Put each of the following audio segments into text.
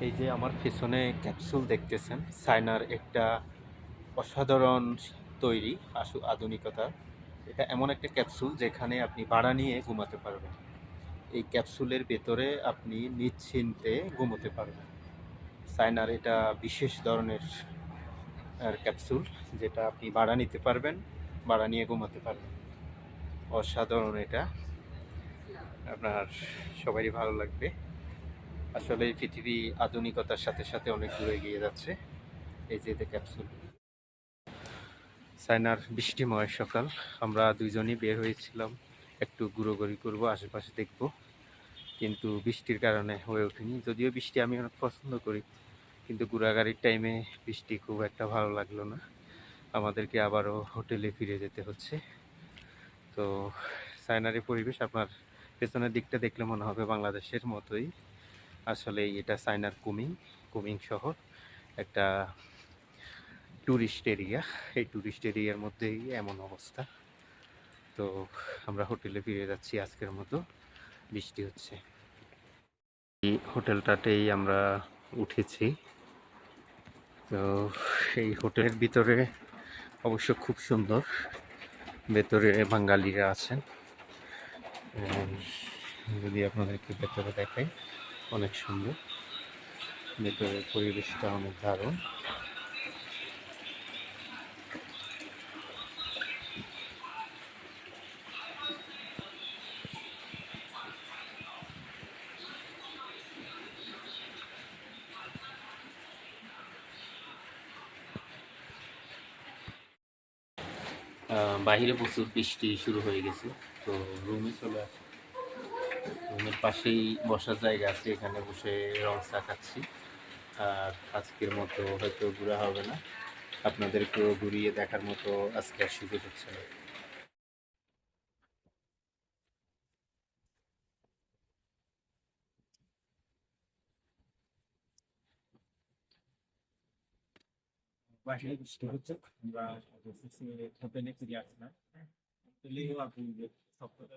এই যে আমার পেছনে ক্যাপসুল দেখতেছেন, সাইনার একটা অসাধারণ তৈরি আসু আধুনিকতা। এটা এমন একটা ক্যাপসুল যেখানে আপনি ভাড়া নিয়ে ঘুমাতে পারবেন। এই ক্যাপসুলের ভেতরে আপনি নিশ্চিন্তে ঘুমোতে পারবেন। সাইনার এটা বিশেষ ধরনের ক্যাপসুল যেটা আপনি ভাড়া নিতে পারবেন, ভাড়া নিয়ে ঘুমাতে পারবেন। অসাধারণ এটা। আপনার সবারই ভালো লাগবে। আসলে পৃথিবী আধুনিকতার সাথে সাথে অনেক দূরে এগিয়ে যাচ্ছে। এই যে এতে ক্যাপসুল সাইনার বৃষ্টিময় সকাল। আমরা দুইজনই বের হয়েছিলাম। একটু ঘুরোঘুরি করব, আশেপাশে দেখব। কিন্তু বৃষ্টির কারণে হয়ে ওঠেনি। যদিও বৃষ্টি আমি অনেক পছন্দ করি। কিন্তু ঘোরাঘাড়ির টাইমে বৃষ্টি খুব একটা ভালো লাগল না। আমাদেরকে আবারও হোটেলে ফিরে যেতে হচ্ছে। তো সাইনারের পরিবেশ আপনার পেছনের দিকটা দেখলে মনে হবে বাংলাদেশের মতোই। আসলে এটা সাইনার কুমিং কুমিং শহর। একটা ট্যুরিস্ট এরিয়া এই ট্যুরিস্ট এরিয়ার মধ্যেই এমন অবস্থা। তো আমরা হোটেলে ফিরে যাচ্ছি আজকের মতো। বৃষ্টি হচ্ছে। এই হোটেলটাতেই আমরা উঠেছি। তো এই হোটেলের ভিতরে অবশ্য খুব সুন্দর। ভেতরে বাঙালিরা আছেন। যদি আপনাদেরকে ভেতরে দেখাই। অনেক সুন্দর। ভেতরের পরিবেশটা অনেক দারুণ। বাইরে প্রচুর বৃষ্টি শুরু হয়ে গেছে, তো রুমে চলে আসি। রুমের পাশেই বসার জায়গা আছে, এখানে বসে রং চা খাচ্ছি। আর আজকের মতো হয়তো ঘোরা হবে না। আপনাদেরকেও ঘুরিয়ে দেখার মতো আজকে আর সুযোগ হচ্ছে না। বাসায় বৃষ্টি হচ্ছে আমরা ফিরে আসলাম। হোটেলেও আপনি যে সপ্তাহটা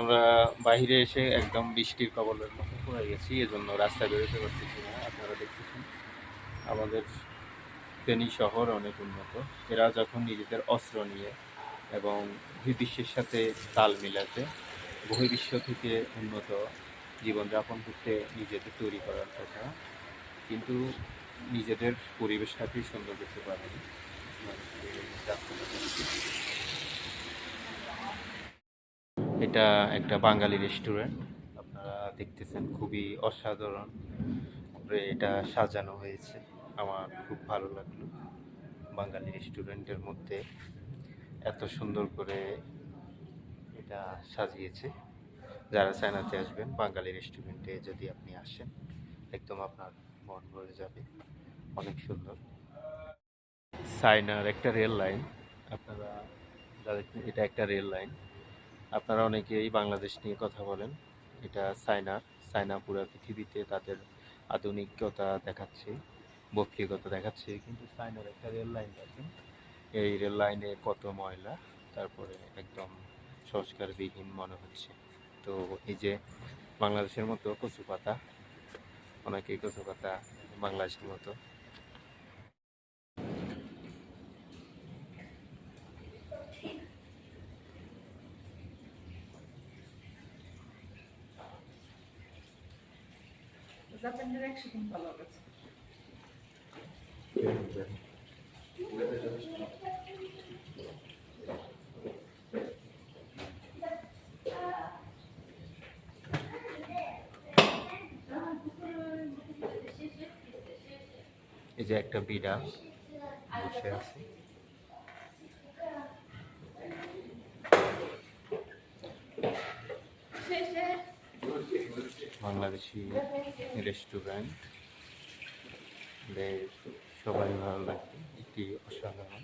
আমরা বাইরে এসে একদম বৃষ্টির কবলের মতো পড়ে গেছি, এজন্য রাস্তায় বেরোতে পারতেছি না, আপনারা দেখতেছেন। আমাদের ফেনী শহর অনেক উন্নত। এরা যখন নিজেদের অস্ত্র নিয়ে এবং বহির্বিশ্বের সাথে তাল মিলাতে বহির্বিশ্ব থেকে উন্নত জীবনযাপন করতে নিজেদের তৈরি করার কথা, কিন্তু নিজেদের পরিবেশটাকেই সুন্দর করতে পারেনি। এটা একটা বাঙালি রেস্টুরেন্ট আপনারা দেখতেছেন, খুবই অসাধারণ এটা সাজানো হয়েছে। আমার খুব ভালো লাগল বাঙালি রেস্টুরেন্টের মধ্যে এত সুন্দর করে এটা সাজিয়েছে। যারা চায়নাতে আসবেন, বাঙালি রেস্টুরেন্টে যদি আপনি আসেন, একদম আপনার মন ভরে যাবে। অনেক সুন্দর। সাইনার একটা রেল লাইন। আপনারা যাদের এটা একটা রেল লাইন। আপনারা অনেকেই বাংলাদেশ নিয়ে কথা বলেন। এটা সাইনার সাইনা পুরো পৃথিবীতে তাদের আধুনিকতা দেখাচ্ছে বক্রিয়তা দেখাচ্ছে, কিন্তু সাইনার একটা রেল লাইন দেখেন এই রেল লাইনে কত ময়লা, তারপরে একদম সংস্কারবিহীন মনে হচ্ছে। তো এই যে বাংলাদেশের মতো কচু পাতা অনেকেই কচু পাতা বাংলাদেশের মতো জাপানের একসাথে ভালো লাগছে এই যে একটা বিড়াল বসে আছে। বাংলাদেশি রেস্টুরেন্ট সবাই ভালো লাগবে এটি অসাধারণ।